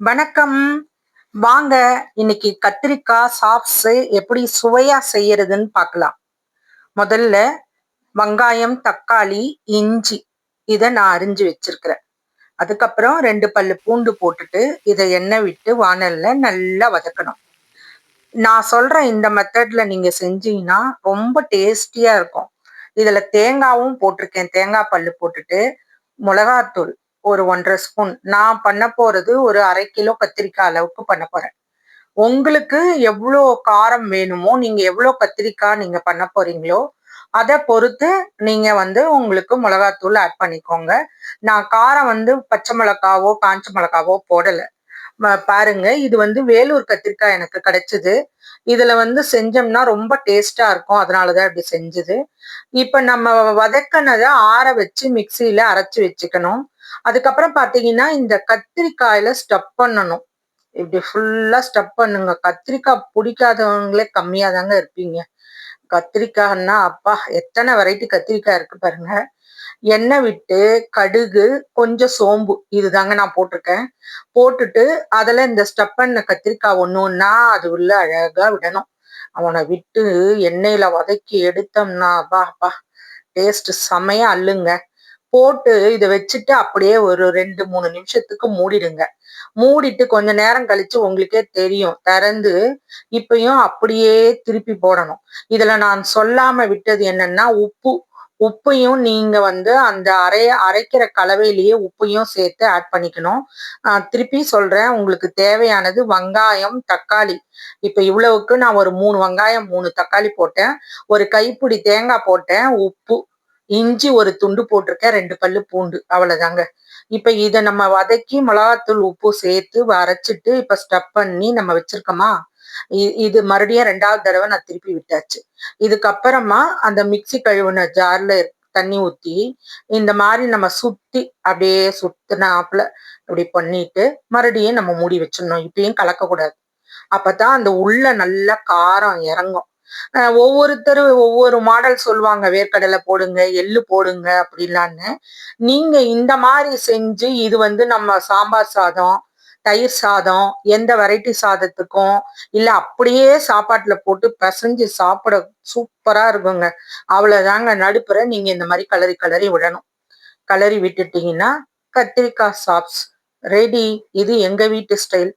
வணக்கம். வாங்க இன்னைக்கு கத்திரிக்காய் சாப்ஸ் எப்படி சுவையா செய்யறதுன்னு பார்க்கலாம் முதல்ல வெங்காயம் தக்காளி இஞ்சி இதை நான் அரிஞ்சு வச்சிருக்கிறேன். அதுக்கப்புறம் ரெண்டு பல்லு பூண்டு போட்டுட்டு இதை எண்ணெய் விட்டு வானல்ல நல்லா வதக்கணும். நான் சொல்ற இந்த மெத்தட்ல நீங்க செஞ்சீங்கன்னா ரொம்ப டேஸ்டியா இருக்கும். இதுல தேங்காவும் போட்டிருக்கேன். தேங்காய் பல்லு போட்டுட்டு மிளகாத்தூள் ஒரு ஒன்றரை ஸ்பூன். நான் பண்ண போறது ஒரு அரை கிலோ கத்திரிக்காய் அளவுக்கு பண்ண போறேன். உங்களுக்கு எவ்வளோ காரம் வேணுமோ நீங்க எவ்வளோ கத்திரிக்காய் நீங்க பண்ண போறீங்களோ அதை பொறுத்து நீங்க வந்து உங்களுக்கு மிளகாத்தூள் ஆட் பண்ணிக்கோங்க. நான் காரம் வந்து பச்சை மிளகாவோ காஞ்ச மிளகாவோ போடலை. பாருங்க இது வந்து வேலூர் கத்திரிக்காய் எனக்கு கிடைச்சது. இதுல வந்து செஞ்சோம்னா ரொம்ப டேஸ்டா இருக்கும். அதனாலதான் இப்படி செஞ்சது. இப்ப நம்ம வதக்கினதை ஆற வச்சு மிக்சியில அரைச்சு வச்சுக்கணும். அதுக்கப்புறம் பாத்தீங்கன்னா இந்த கத்திரிக்காயில ஸ்டப் பண்ணணும். இப்படி ஃபுல்லா ஸ்டப் பண்ணுங்க. கத்திரிக்காய் பிடிக்காதவங்களே கம்மியாக தாங்க இருப்பீங்க. கத்திரிக்காய்னா அப்பா எத்தனை வெரைட்டி கத்திரிக்காய் இருக்கு பாருங்க. எண்ணெய் விட்டு கடுகு கொஞ்சம் சோம்பு இதுதாங்க நான் போட்டிருக்கேன். போட்டுட்டு அதில் இந்த ஸ்டப் பண்ண கத்திரிக்காய் ஒன்று ஒன்றா அது உள்ள அழகா விடணும். அவனை விட்டு எண்ணெயில் வதக்கி எடுத்தோம்னா அப்பா அப்பா டேஸ்ட் செமையா அல்லுங்க போட்டு இதை வச்சுட்டு அப்படியே ஒரு ரெண்டு மூணு நிமிஷத்துக்கு மூடிடுங்க. மூடிட்டு கொஞ்ச நேரம் கழிச்சு உங்களுக்கே தெரியும். திறந்து இப்பயும் அப்படியே திருப்பி போடணும். இதுல நான் சொல்லாம விட்டது என்னன்னா உப்பு. உப்பையும் நீங்க வந்து அந்த அரைய அரைக்கிற கலவையிலேயே உப்பையும் சேர்த்து ஆட் பண்ணிக்கணும். திருப்பி சொல்றேன் உங்களுக்கு தேவையானது வெங்காயம் தக்காளி. இப்ப இவ்வளவுக்கு நான் ஒரு மூணு வெங்காயம் மூணு தக்காளி போட்டேன். ஒரு கைப்பிடி தேங்காய் போட்டேன் உப்பு. இஞ்சி ஒரு துண்டு போட்டிருக்கேன் ரெண்டு பல்லு பூண்டு அவ்வளவுதாங்க. இப்ப இதை நம்ம வதக்கி மிளகாத்தூள் உப்பு சேர்த்து அரைச்சிட்டு இப்ப ஸ்டப் பண்ணி நம்ம வச்சிருக்கோமா? இது மறுபடியும் ரெண்டாவது தடவை நான் திருப்பி விட்டாச்சு. இதுக்கப்புறமா அந்த மிக்சி கழுவுன ஜார்ல தண்ணி ஊத்தி இந்த மாதிரி நம்ம சுத்தி அப்படியே சுத்தினாப்புல இப்படி பண்ணிட்டு மறுபடியும் நம்ம மூடி வச்சிடணும். இப்பயும் கலக்கக்கூடாது. அப்பதான் அந்த உள்ள நல்ல காரம் இறங்கும். ஒவ்வொருத்தரும் ஒவ்வொரு மாடல் சொல்லுவாங்க வேர்க்கடலை போடுங்க எள்ளு போடுங்க அப்படிலான்னு. நீங்க இந்த மாதிரி செஞ்சு இது வந்து நம்ம சாம்பார் சாதம் தயிர் சாதம் எந்த வெரைட்டி சாதத்துக்கும் இல்ல அப்படியே சாப்பாட்டுல போட்டு பிசைஞ்சு சாப்பிட சூப்பரா இருக்குங்க. அவ்வளவுதாங்க நடுப்புற நீங்க இந்த மாதிரி கலரி கலரி விடணும். கலரி விட்டுட்டீங்கன்னா கத்திரிக்காய் சாப்ஸ் ரெடி இது எங்க வீட்டு ஸ்டைல்